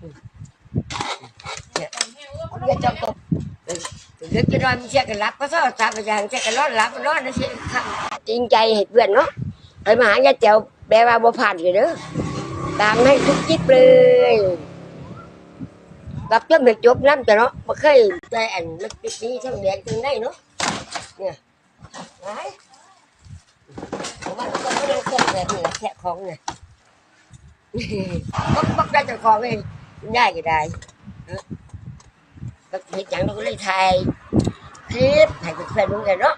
เนี่ยเรียกจำตกเด็กจะนอนมีเช็คกันรับก็ซ้อสามไปอย่างเช็คกันนอนรับนอนนะสิคจริงใจให้เพื่อนเนาะไปมาหายายแจ๋วแปลว่าบ่ผ่านเลยเด้อตามให้ทุกจิ๊บเลยรับจนไม่จบน้ำแต่เนาะบ่เคยใจอันเล็กติดนี้ทั้งแดงทั้งได้เนาะเนี่ยไหนผมว่าก็ไม่ได้แค่แบบนี้แหละแค่ของเนี่ยกบักได้จ้าของเอง ได้ก็ได้ก็เห็นอย่างเราก็เลยถ่ายคลิปให้เพื่อนๆดูกันเนาะ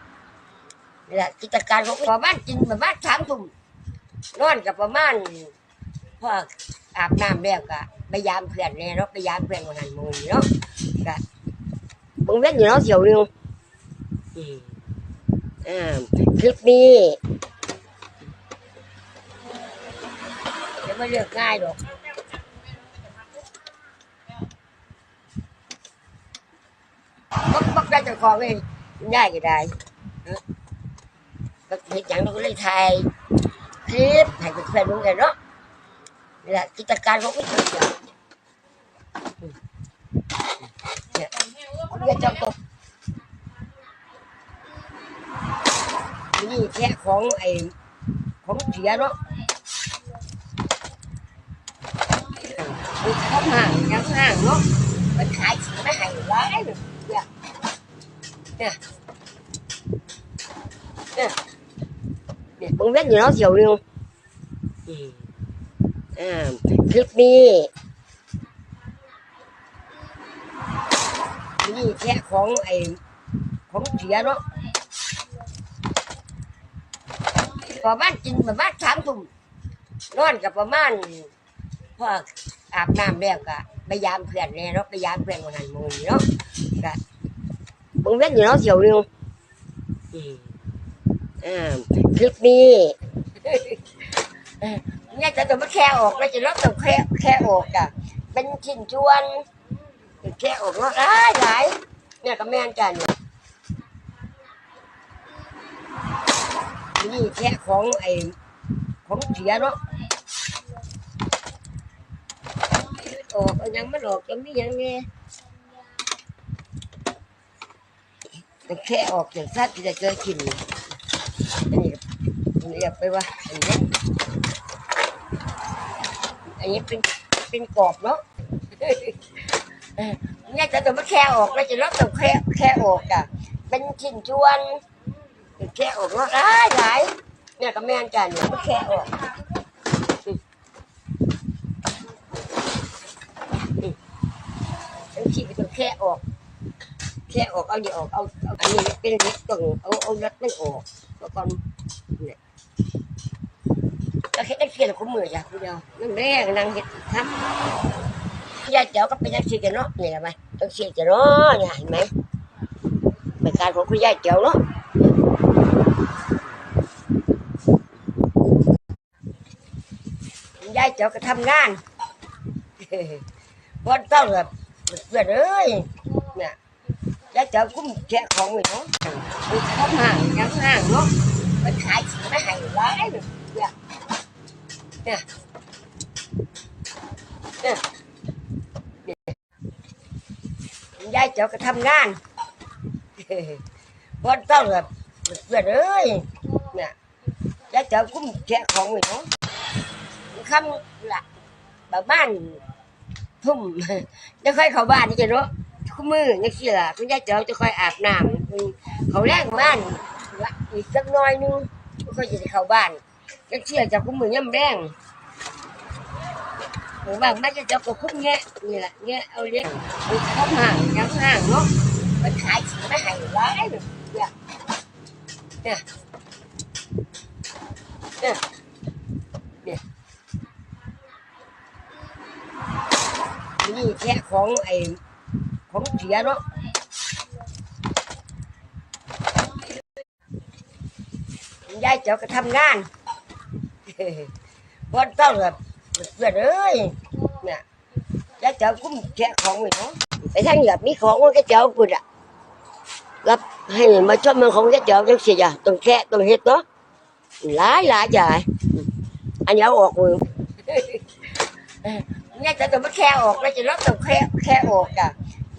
นี่แหละกิจการของประมาณกินประมาณสามทุ่มนอนกับประมาณพออาบน้ำแล้วก็ไปยามเพื่อนแน่เนาะไปยามเพื่อนวันนั้นมึงเนาะก็มึงเล่นอยู่เนาะเสียวหนึงอ่าคลิปนี้จะไม่เลือกง่ายหรอก บักบัก ได้เจ้าของเองได้ก็ได้เออก็เห็นอย่างเราก็เลยถ่ายคลิปให้เพื่อนๆดูกันเนาะนี่แหละกิจการของพี่เจ้าเนี่ยเรียกจำตกนี่แค่ของไอ้ของเสียเนาะข้าวห่างยังห่างเนาะมันขายสิไม่ให้ร้ายเลยเนี่ย เนี่ยเนี่ยเนี่ยมึงเล่นอยู่เนาะเสียวหนึงอ่าคลิปนี้นี่แค่ของไอ้ของเสียเนาะประมาณกินประมาณสามทุ่มนอนกับประมาณพออาบน้ำแล้วก็ไปยามเพื่อนแน่เนาะไปยามเพื่อนวันนั้นมึงเนาะ มึงเล่นอยู่เนาะเสียวนึงอ่าคลิปนี้เนี่ยจะต้องมาแค่ออกแล้วจะรับต้องแค่แค่ออกอะเป็นชิ้นชวนแค่ออกเนาะหายหลายเนี่ยก็แม่นกันนี่ยนี่แค่ของไอ้ของเสียเนาะออกยังไม่ออกจะมียังไง แค่ออกจากสัตว์ที่จะเจอกินอันนี้เรียกไปว่าอันนี้อันนี้เป็นเป็นกรอบเนาะเนี่ยจะต้องมาแค่ออกแล้วจะรับต้องแค่แค่ออกอะเป็นชิ้นชวนแค่ออกเนาะหลายหลายเนี่ยก็แม่นกันเนี่ยมาแค่ออกเป็นชิ้นก็ต้องแค่ออก แค่ออกเอาเดี๋ยวออกเอาเอาอันนี้เป็นเล็กตรงเอาเอานัดไม่ออกแล้วก่อนเนี่ยก็แค่ได้เขียนของมือจ้ะคุณเดียวนั่งแรกนั่งเห็ดทำยายเจ้าก็เป็นยังชีกันเนาะนี่เห็นไหมต้องชีกันเนาะเนี่ยเห็นไหมเป็นการของคุณยายเจ้าเนาะยายเจ้าก็ทำงานวันเต้าแบบเพื่อนเอ้ย เนี่ยแล้วเจอ cũng trẻ ของ người nó không hàng nhắn hàng nó mình hại chỉ nó hàng lái được nè nè nè ยายเจ้าก็ทำงานวันเต้าแบบเพื่อนเอ้ยเนี่ยยายเจ้า cũng trẻ ของ người nó không là bà ban ทุ่มจะค่อยเข้าบ้านนี่จะเนาะคู่มือนี่สิล่ะคุณยายเจ้าจะคอยอาบน้ำเขาแรงบ้านอีกสักน้อยนึงก็จะได้เข้าบ้านจังเชื่อจะคู่มือย่ำแรงผมว่าไม่จะเจ้าก็คุ้มแงะนี่แหละแงะเอาเลี้ยงเข้าห่างยังห่างเนาะมันขายสิไม่ให้ร้ายเลยเนี่ยเนี่ยเนี่ยเนี่ยนี่แค่ของไอ้ ของเสียเนาะยายเจ้าก็ทำงานวันเต้าแบบเพื่อนเอ้ยเนี่ยยายเจ้ากุ้มแค่ของเลยเนาะไปทางเหยี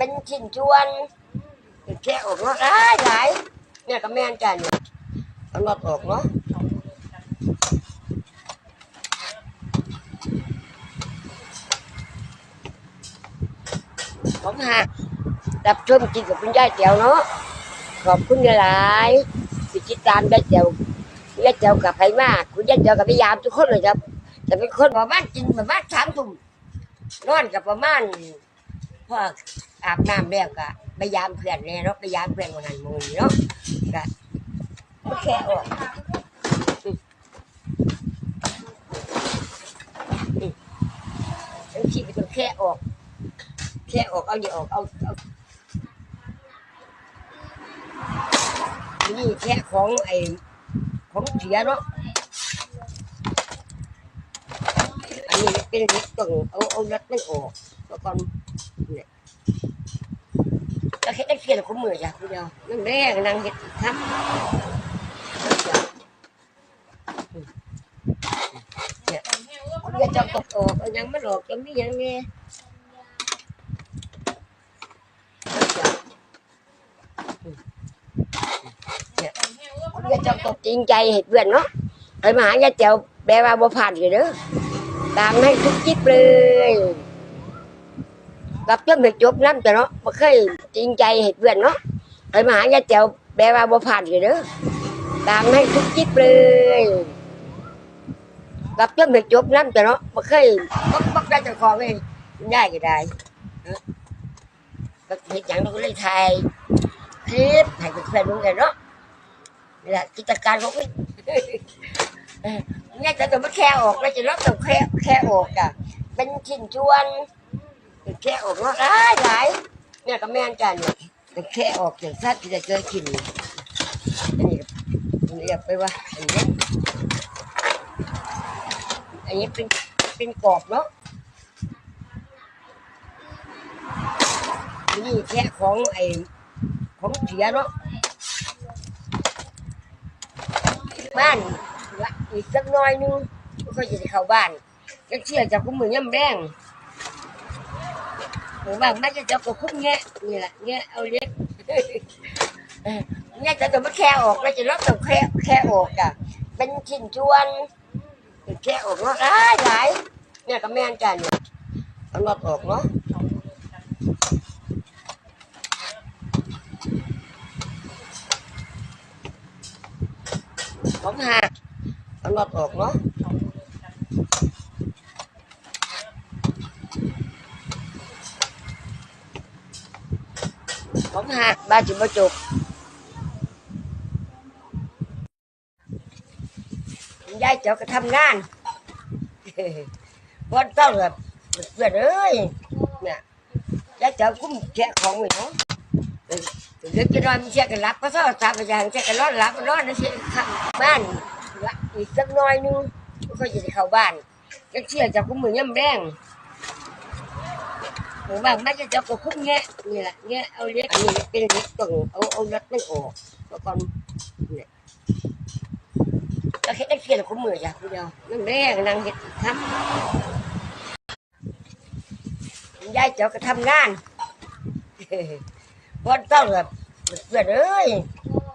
เจ้ากูอะรับให้มาชอบมันของแกเจ้าจังสิจ้ะต้องแค่องเนาะหลายหลายใหญ่อันนี้เนี่ยจะต้องมาแค่งแค่แค่ออกอะเป็นชิ้นชวนแค่ออกเนาะหลายหลายเนี่ยก็แม่นกันเนี่ยเอาลดออกเนาะผมหักรับชมกินกับคุณยายเจียวเนาะขอบคุณหลายติดตามยายเจียวยายเจียวกับไผมาก คุณยายเจียวกับพยายามทุกคนเลยครับ แต่เป็นคนประมาณกินประมาณสามทุ่มนอนกับประมาณพอ อาบน้ำแล้วก็ไปยามเพื่อนเนี่ยเนาะไปยามเพื่อนวันนั้นมูนเนาะก็แค่ออกต้องขี่ไปต้องแค่ออก แค่ออกเอาอย่าออกเอาเอานี่แค่ของไอ้ของเสียเนาะอันนี้เป็นเล็กต้องเอาเอานัดไม่ออกแล้วก่อนเนี่ย แล้วเฮ็ดได้เขียนของมือจ้ะคุณเดียวนั่งแรกนั่งเฮ็ดทำเนี่ยคุณจะจับตกออกยังไม่หลอกจะมียังไงเนี่ยจะจับตกจริงใจให้เพื่อนเนาะไปมาหายายเจียวแปลว่าบ่ผ่านอยู่เด้อตามให้ทุกจิ๊บเลย กับจนไปจบน้ำจะเนาะบ่เคยจริงใจให้เพื่อนเนาะไปมาหายายเจียวแปลว่าบ่ผ่านอยู่เด้อตามให้ทุกจิ๊บเลยกับจนไปจบน้ำจะเนาะบ่เคยบักบักได้เจ้าของเองได้ก็ได้ก็เห็นอย่างเราก็เลยถ่ายคลิปให้เพื่อนๆดูกันเนาะนี่แหละกิจการของพี่เนี่ยจะต้องมาแค่ออกแล้วจะลดต้องแค่แค่ออกอะเป็นชิ้นชวน แค่ออกเนาะหลายหลายเนี่ยก็แม่นกันเนี่ยแต่แค่ออกอย่างสัตว์ที่จะเจอกินอันนี้อันนี้ไปว่าอันนี้อันนี้เป็นเป็นกรอบเนาะนี่แค่ของไอ้ของเสียเนาะบ้านอีกสักน้อยนึงก็จะได้เข้าบ้านก็เชื่อจากคุ้มมือย่ำแรง หรือว่าไม่จะจะก็คุ้มแงะนี่แหละแงะเอาเล็กเออแงะจะต้องมาแค่ออ กแล้วจะลดต้องแค่แค่ออกอะเป็นชิ้นชวนแค่ออกเนาะหลายหลายเนี่ยก็แม่นกันเนี่ยเอาลดออกเนาะ ผมหักเอามันจุบจุกยายเจ้าก็ทำงานวันเต้าแบบเพื่อนเอ้ยเนี่ยยายเจ้ากุ้มแกะของอยู่เนาะเด็กจะนอนมีเช็คกันรับก็ชอบตามไปอย่างเช็นร้อนรับร้อนนะเนี้ยนึงก็จะได้เอจากกุ้มมือย่ำแรงผมว่าไม่จะก็คุ้มแงะนี่แหละแงะเอาเล็กอันนี้เป็นเล็กต้องเอาเอานัดไม่ออกแล้วก่อนเนี่ยก็เฮ็ดได้เขียนของมือจ้ะคุณเดียวนั่งแรกนั่งเฮ็ดทำยายเจ้าก็ทำงานวันเต้าแบบเพื่อนเอ้ย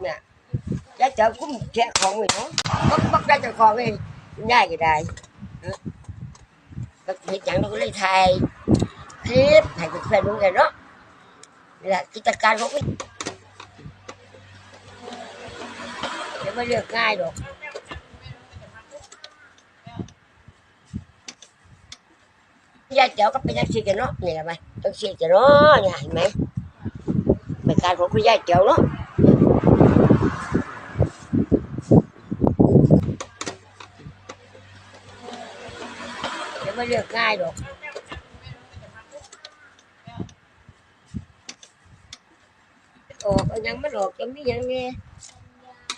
เนี่ยยายเจ้าคุ้มแกของอยู่เนาะบักบักได้เจ้าของเองยายก็ได้เออก็เห็นอย่างเราก็เลยถ่าย คลิปให้เพื่อนๆดูกันเนาะนี่แหละกิจการของพี่เดี๋ยวไม่เลือกง่า เอายังชีกันเนาะนี่หลองชีกันเนาะเนี่ยเห็นไหมเป็นการของคุณยายเจ๋วเนาะเดี๋ยวไม่เลือกง่ายหรอกออกเอายังไม่ออกจะมียังไง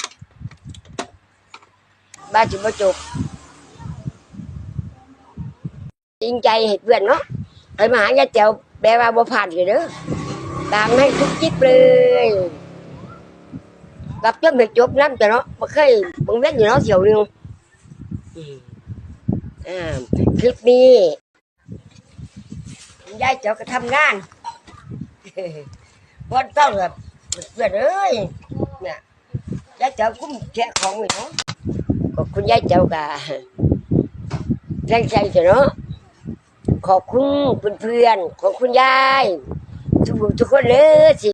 บ้านจุบจบจริงใจให้เพื่อนเนาะไปมาหายายเจียวแปลว่าบ่ผ่านอยู่เด้อตามให้ทุกจิ๊บเลยกับจนไปจบน้ำจะเนาะบ่เคยบังเว้นอยู่เนาะเสียวนึงอ่าคลิปนี้ยายเจ้าก็ทำงานพอต้องแบบ เพื่อนเอ้ยเนี่ยยายเจ้ากุ้มแค่ของเลยเนาะก็คุณยายเจ้าก็แรงใจเถอะเนาะขอบคุณเพื่อนๆของคุณยายทุกทุกคนเลยสิ